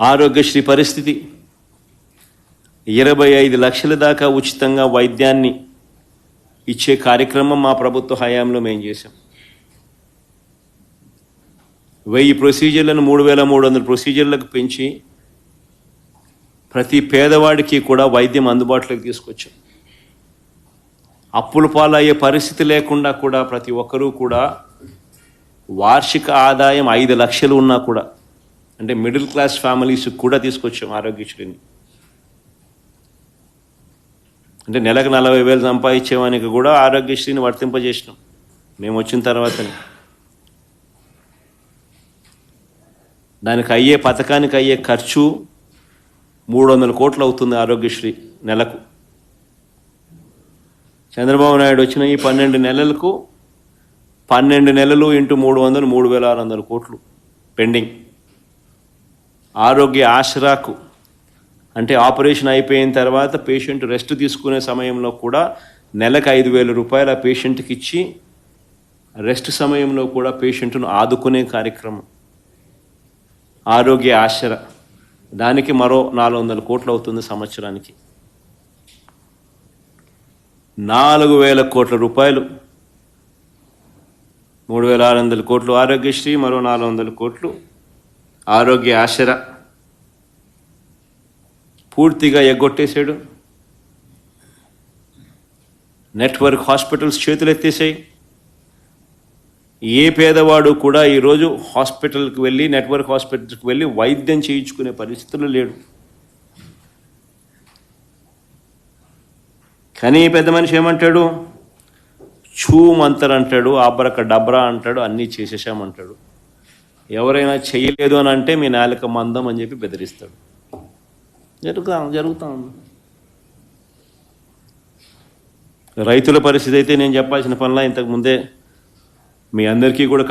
ఆరోగ్యశ్రీ పరిస్థితి. ఇరవై ఐదు లక్షల దాకా ఉచితంగా వైద్యాన్ని ఇచ్చే కార్యక్రమం మా ప్రభుత్వ హయాంలో మేము చేశాం. వెయ్యి ప్రొసీజర్లను మూడు వేల మూడు వందల ప్రొసీజర్లకు పెంచి ప్రతి పేదవాడికి కూడా వైద్యం అందుబాటులోకి తీసుకొచ్చాం. అప్పుల పాలయ్యే పరిస్థితి లేకుండా కూడా ప్రతి ఒక్కరూ కూడా వార్షిక ఆదాయం ఐదు లక్షలు ఉన్నా కూడా అంటే మిడిల్ క్లాస్ ఫ్యామిలీస్ కూడా తీసుకొచ్చాం ఆరోగ్యశ్రీని. అంటే నెలకు నలభై వేలు సంపాదించేవానికి కూడా ఆరోగ్యశ్రీని వర్తింపజేసినాం. మేము వచ్చిన తర్వాతనే. దానికి అయ్యే పథకానికి అయ్యే ఖర్చు మూడు వందల కోట్లు అవుతుంది ఆరోగ్యశ్రీ నెలకు. చంద్రబాబు నాయుడు వచ్చిన ఈ పన్నెండు నెలలకు పన్నెండు నెలలు ఇంటూ మూడు వందలు మూడు వేల ఆరు వందల కోట్లు పెండింగ్. ఆరోగ్య ఆసరాకు అంటే ఆపరేషన్ అయిపోయిన తర్వాత పేషెంట్ రెస్ట్ తీసుకునే సమయంలో కూడా నెలకు ఐదు వేల రూపాయలు ఆ పేషెంట్కి ఇచ్చి రెస్ట్ సమయంలో కూడా పేషెంట్ను ఆదుకునే కార్యక్రమం. ఆరోగ్య ఆశర దానికి మరో నాలుగు వందల కోట్లు అవుతుంది సంవత్సరానికి. నాలుగు వేల కోట్ల రూపాయలు మూడు వేల ఆరు వందల కోట్లు ఆరోగ్యశ్రీ మరో నాలుగు వందల కోట్లు ఆరోగ్య ఆశర. పూర్తిగా ఎగ్గొట్టేశాడు. నెట్వర్క్ హాస్పిటల్స్ చేతులెత్తేసాయి ఏ పేదవాడు కూడా ఈరోజు హాస్పిటల్కి వెళ్ళి నెట్వర్క్ హాస్పిటల్కి వెళ్ళి వైద్యం చేయించుకునే పరిస్థితులు లేడు. కానీ పెద్ద మనిషి ఏమంటాడు? చూ మంతర్ అంటాడు ఆబ్రక డబ్రా అంటాడు అన్నీ చేసేసామంటాడు ఎవరైనా చేయలేదు అని అంటే మీ నాలుక మందం అని చెప్పి బెదిరిస్తాడు. జరుగుతా జరుగుతా. ఉంది రైతుల పరిస్థితి అయితే నేను చెప్పాల్సిన పనిలా ఇంతకు ముందే మీ అందరికీ కూడా